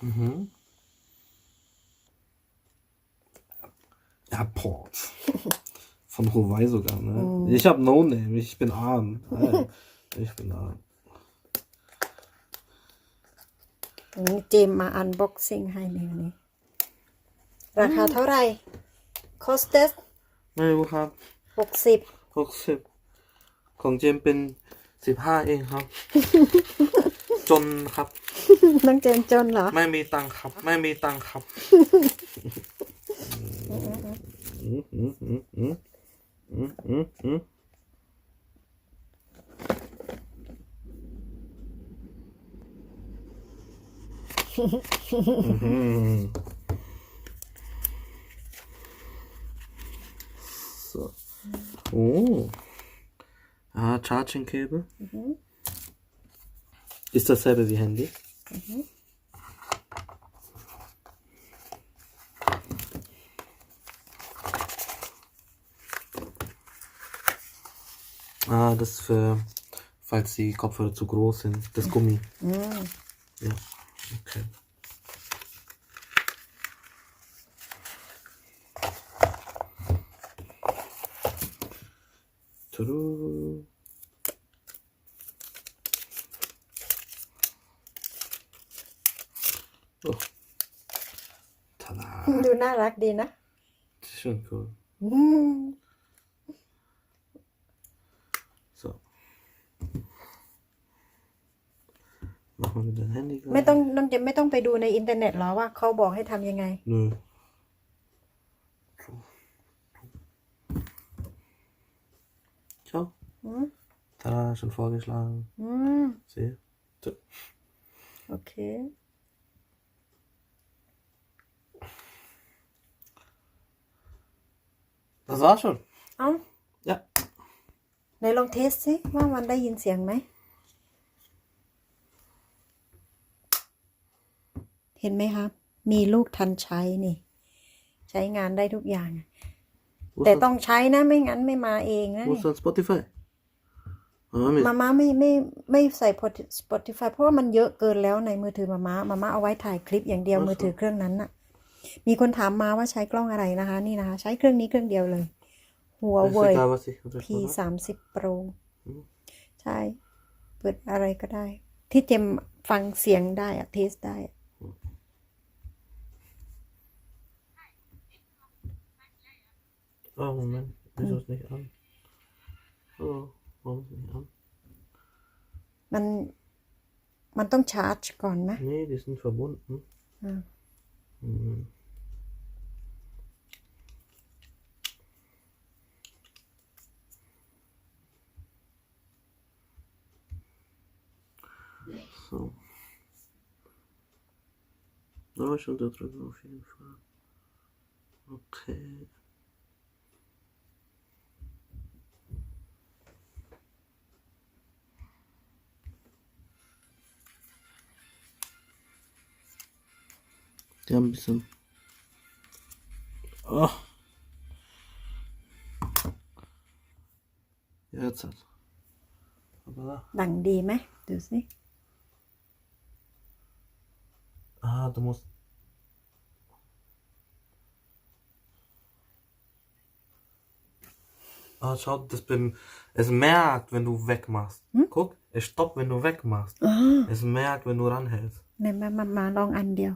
Mhm. Airport. Von Huawei sogar, ne? Ich hab No Name, ich bin arm. Nein, ich bin arm. วันนี้เจมมาอันบ็อกซิ่งให้ในวันนี้ ราคาเท่าไหร่ คอสเตส ไม่รู้ครับ หกสิบ หกสิบของเจมเป็น สิบห้าเองครับ จนครับ น้องเจมจนเหรอ ไม่มีตังค์ครับ ไม่มีตังค์ครับอืมอืมอืมอืมอืมอืมอืม So. Oh. Ah, Charging Cable. Ist dasselbe wie Handy? Ah, das ist für, falls die Kopfhörer zu groß sind. Das Gummi. Ja, okay. Tudu. Oh. Tada. ดูน่ารักดีนะ Schön cool. อืม So. Machen wir mit dem Handy ไม่ต้องน้องเจมไม่ต้องไปดูในอินเทอร์เน็ตหรอว่าเขาบอกให้ทำยังไง Nö. Ciao. อืม Tada, schon vorgeschlagen. อืม Sehe. So. โอเค Das war schon. เอ้า Ja. ไหนลองเทสสิว่ามันได้ยินเสียงไหม เห็นไหมครับมีลูกทันใช้นี่ ใช้งานได้ทุกอย่าง Wo แต่ ist, ต้องใช้นะไม่งั้นไม่มาเองนะ wo ist dann Spotify? Ah, mit. มาม่าไม่ไม่ไม่ใส่ Spotify เพราะว่ามันเยอะเกินแล้วในมือถือมาม่ามาม่าเอาไว้ถ่ายคลิปอย่างเดียวอ๋อมือถือเครื่องนั้นน่ะ มีคนถามมาว่าใช้กล้องอะไรนะคะ นี่นะคะ ใช้เครื่องนี้เครื่องเดียวเลย หัว Ist เว่ย egal, was ich unterschreibe. P สามสิบ Pro ใช่ เปิดอะไรก็ได้ ที่เจมฟังเสียงได้อะเทสได้อะ Oh, Moment. Wieso ist nicht an? Oh, warum ist nicht an? มัน มันต้องชาร์จก่อนไหม Nee, die sind verbunden. Ah. Hmm. Są. No, 83, 84. Okej. Okay. Die haben ein bisschen. Oh. Jetzt hat. Aber da. ดังดีไหมดูสิ Ah, du musst. Ah, schau, das beim. Es merkt, wenn du wegmachst. Guck, es stoppt, wenn du wegmachst. อ๋อ Es merkt, wenn du ranhältst. ไหนมามามาลองอันเดียว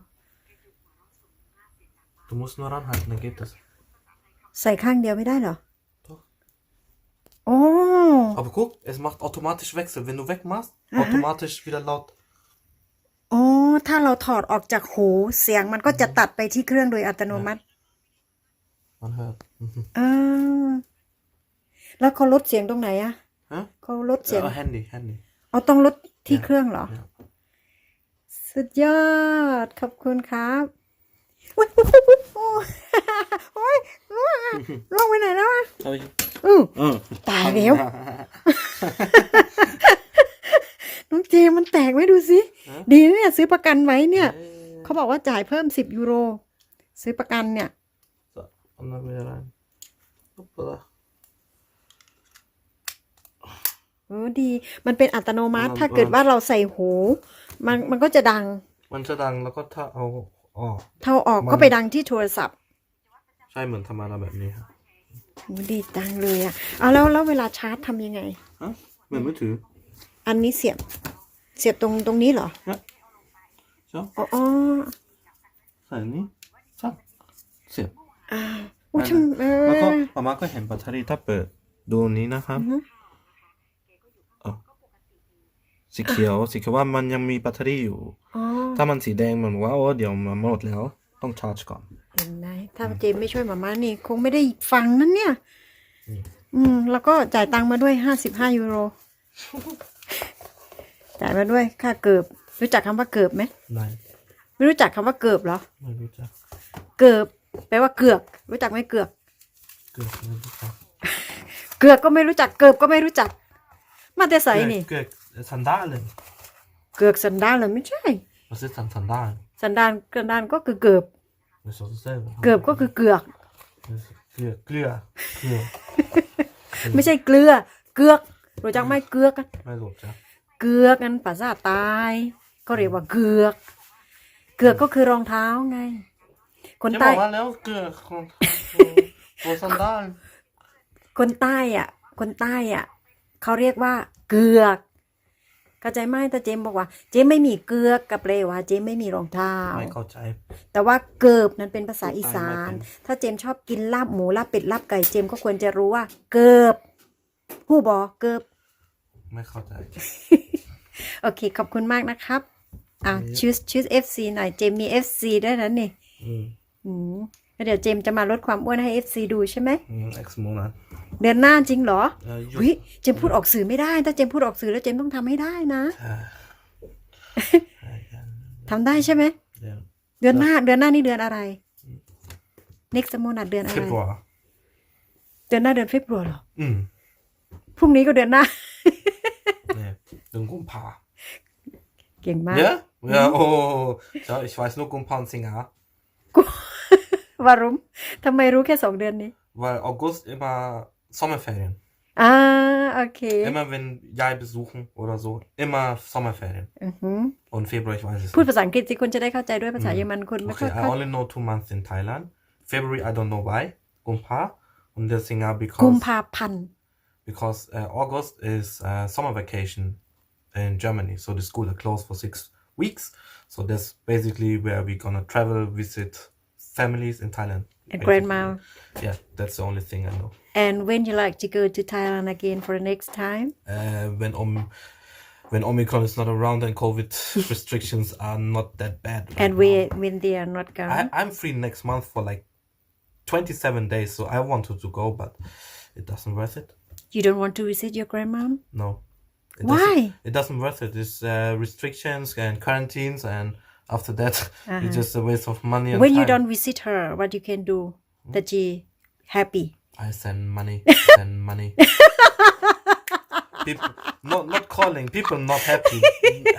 Du musst nur ranhalten, dann geht das. ใส่ข้างเดียวไม่ได้เหรอ Doch. โอ้ Aber guck, es macht automatisch Wechsel. Wenn du wegmachst, automatisch wieder laut. โอ้ ถ้าเราถอดออกจากหูเสียงมันก็จะตัดไปที่เครื่องโดยอัตโนมัติ Man hört. Mhm. อ่าแล้วเขาลดเสียงตรงไหนอะ Hä? เขาลดเสียง Ja, Handy, Handy. เอาต้องลดที่เครื่องเหรอ Ja. สุดยอด ขอบคุณครับอุ๊ยอุ๊ยอุ๊ย โอ้ยโอ้ยลงไปไหนแล้วอะ Hab ich. อือตายแล้ว น้องเจมันแตกไหมดูสิ ดีนะเนี่ย ซื้อประกันไว้เนี่ย เขาบอกว่าจ่ายเพิ่มสิบยูโร ซื้อประกันเนี่ย So, und dann wieder rein. Hoppala. เออดี มันเป็นอัตโนมัติ ถ้าเกิดว่าเราใส่หู มันมันก็จะดัง มันจะดังแล้วก็ถ้าเอา ออกเท่าออกมัน ก็ไปดังที่โทรศัพท์ใช่เหมือนธรรมดาแบบนี้ครับโหดีจังเลยอะเอาแล้วแล้วเวลาชาร์จทำยังไง ฮะเหมือนมือถืออันนี้เสียบ เสียบตรงตรงนี้เหรอใช่อ๋ออ๋อใส่อันนี้ใช่เสียบ อ่าอุ้ยทำเอแล้วก็อมาม่าก็เห็นแบตเตอรี่ถ้าเปิดดูนี้นะครับ อือฮึ เออ สีเขียว สีเขียวว่ามันยังมีแบตเตอรี่อยู่อ๋อถ้ามันสีแดงเหมือนว่าโอ้เดี๋ยวมันหมดแล้ว ต้องชาร์จก่อน เห็นไหมถ้าเจมไม่ช่วยหมาม่านี่ คงไม่ได้ฟังนั่นเนี่ยอืมอืม แล้วก็จ่ายตังค์มาด้วยห้าสิบห้ายูโร จ่ายมาด้วยค่าเกิบ รู้จักคำว่าเกิบไหมไหนไม่รู้จักคำว่าเกิบเหรอ ไม่รู้จัก เกิบแปลว่าเกือก รู้จักไหมเกือก เกือบไม่รู้จัก เกือกก็ไม่รู้จัก เกิบก็ไม่รู้จัก มาแต่ใสนี่ เกือบ สันดาลเลยเกือกสันดานเหรอไม่ใช่ มันคือสันสันดาลสันดานสันดานก็คือเกิบไม่สนใจเกิบก็คือเกือก เกลือเกลือเกลือไม่ใช่เกลือ เกือกรู้จักไหมเกือกอะไม่รู้จักเกือกนั้นภาษาใตายก็เรียกว่าเกือก เกือกก็คือรองเท้าไง คนจะบใต้ อกว่าแล้วเกลือของตัวสันดาลคนใต้อะ คนใต้อะ เขาเรียกว่าเกือก เข้าใจไหมแต่เจมบอกว่า เจมไม่มีเกือกกับเลยว่าเจมไม่มีรองเท้า ไม่เข้าใจ แต่ว่าเกิบนั้นเป็นภาษาอีสานไม่เป็นถ้าเจมชอบกินลาบหมูลาบเป็ดลาบไก่เจมก็ควรจะรู้ว่า เกิบผู้บอเกิบ ไม่เข้าใจ โอเค ขอบคุณมากนะครับ อะนี่ชื่อชื่อ FC หน่อยเจมมี FC ด้วยนะนี่อืมอืมแล้วเดี๋ยวเจมจะมาลดความอ้วนให้ FC ดูใช่ไหมอืม X โมนะ เดือนหน้าจริงเหรอเออหยุดเฮ้ยเจมพูดออกสื่อไม่ได้ ถ้าเจมพูดออกสื่อแล้วเจมต้องทำให้ได้นะใช่ใช่กันทำได้ใช่ไหม เดี๋ยว เดือนหน้าเดือนหน้านี่เดือนอะไร next month เดือนอะไรเฟบรุเดือนหน้าเดือนเฟบรุเหรออืมพรุ่งนี้ก็เดือนหน้า เนี่ยดึงกุมภาเก่งมาก Ja? Ja, oh. Ja, ich weiß nur Gumpa und Singer. วารุมทำไมรู้แค่สองเดือนนี้ Weil August immer Sommerferien. อ่าโอเค Immer wenn Jai besuchen oder so, immer Sommerferien. อือหือ Und Februar, ich weiß es พูด nicht. ภาษาอังกฤษสิคนจะได้เข้าใจด้วยภาษาเยอรมันคนไม่ค่อย Okay, I เข้า only know two months in Thailand. February, I don't know why. Gumpa. Und der Singer กุม because, ภาพันธ์ because uh, August is uh, summer vacation in Germany. So the school are closed for six weeks. So that's basically where we're gonna travel, visit families in Thailand. And grandma Yeah, that's the only thing I know. and when you like to go to Thailand again for the next time uh, when Om when Omicron is not around and COVID restrictions are not that bad. right and now. we when they are not gone I, I'm free next month for like 27 days, so I wanted to go, but it doesn't worth it. you don't want to visit your grandma No. It Why? Doesn't, it doesn't worth it. It's uh, restrictions and quarantines, and after that, it's just a waste of money. And when you time. don't visit her what you can do that she happy I send money, send money. People not not calling. People not happy.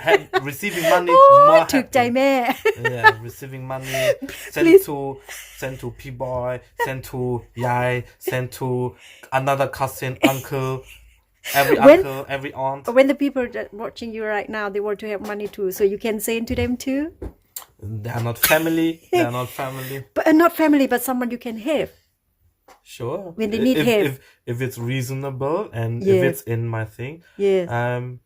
Ha- receiving money more ถึกใจ happy. แม่ yeah, receiving money. Send Please. to send to P boy. Send to Yai. Send to another cousin, uncle, every when, uncle, every aunt. When the people watching you right now, they want to have money too, so you can send to them too. They are not family. they are not family. But uh, not family, but someone you can help. Sure. When they need if, help. If, if it's reasonable and if it's in my thing. Yes. Um,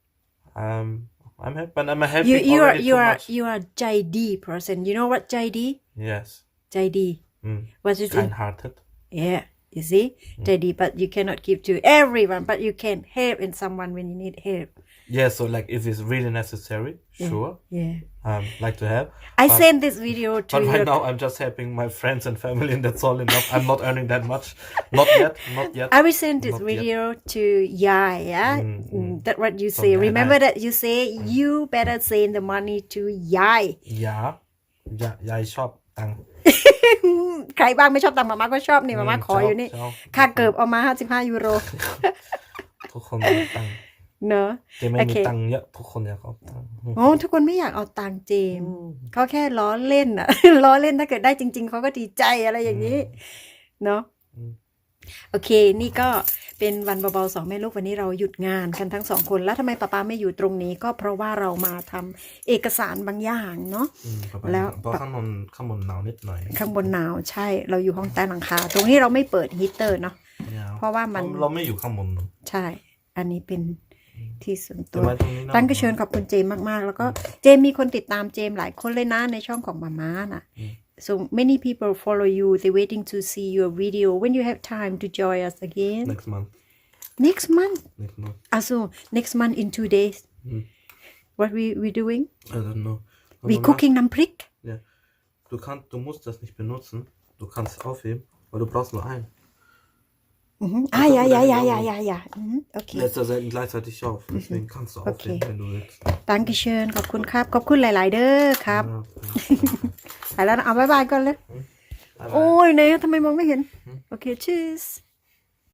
um, I'm happy, I'm happy. You you are you are much. you are JD person. You know what JD? Yes. JD. Mm. What is kind-hearted. It? Yeah you see, mm. Teddy. But you cannot give to everyone, but you can help in someone when you need help. Yeah, so like if it's really necessary, sure. Yeah. Um, like to help. I but, send this video to. But right now, I'm just helping my friends and family, and that's all enough. I'm not earning that much, not yet, not yet. I will send this video yet. to Yai. Yeah, mm, mm, mm, that what you so say. Remember I... that you say mm. you better send the money to Yai. Yeah, yeah, Yai shop. ยายชอบตังค์ใครบ้างไม่ชอบตังค์มาม่าก็ชอบนี่มาม่าอืมขออยู่นี่ชอบชอบค่าเกิบเอามาห้าสิบห้ายูโร ทุกคนอยากตังค์เนอะเจไม่โอมีเคตังค์เยอะทุกคนอยากเอาตังค์โอ้ทุกคนไม่อยากเอาตังค์เจมส์เขาแค่ล้อเล่นอะล้อเล่นถ้าเกิดได้จริง ๆเขาก็ดีใจอะไรอย่างนี้ เนอะอืม โอเค นี่ก็เป็นวันเบาๆสองแม่ลูกวันนี้เราหยุดงานกันทั้งสองคน แล้วทำไมป้าป้าไม่อยู่ตรงนี้ ก็เพราะว่าเรามาทำเอกสารบางอย่างเนาะ อืมประมาณแล้วเพราะข้างบนข้างบนหนาวนิดหน่อยข้างบนหนาวใช่เราอยู่ห้องใต้หลังคา ตรงนี้เราไม่เปิดฮีตเตอร์เนาะยเพราะว่ามัน เราไม่อยู่ข้างบนใช่ อันนี้เป็นที่ส่วนแต่ตัวว่าตรงนี้นะตั้งก็เชิญขอบคุณเจมมาก ๆ แล้วก็เจมมีคนติดตามเจมหลายคนเลยนะในช่องของมาม่าน่ะ so many people follow you they waiting to see your video when you have time to join us again next month next month next month also next month in two days Mhm. what we we doing I don't know we Aber cooking น้ำพริก Ja. Du kannst, du musst das nicht benutzen. Du kannst aufheben, weil du brauchst nur einen. อือหืออ่าอย่าอย่าอย่าอย่าอย่าอย่าอือหือโอเค Lässt er selten gleichzeitig auf. Deswegen kannst du Okay. aufheben, wenn du willst. ตั้งก็เชิญขอบคุณครับ ขอบคุณหลาย ๆ เด้อครับ Ja, ไปแล้วนะเอาบายบายก่อนเลย ja. โอ้ยเนี่ยทำไมมองไม่เห็น โอเค cheers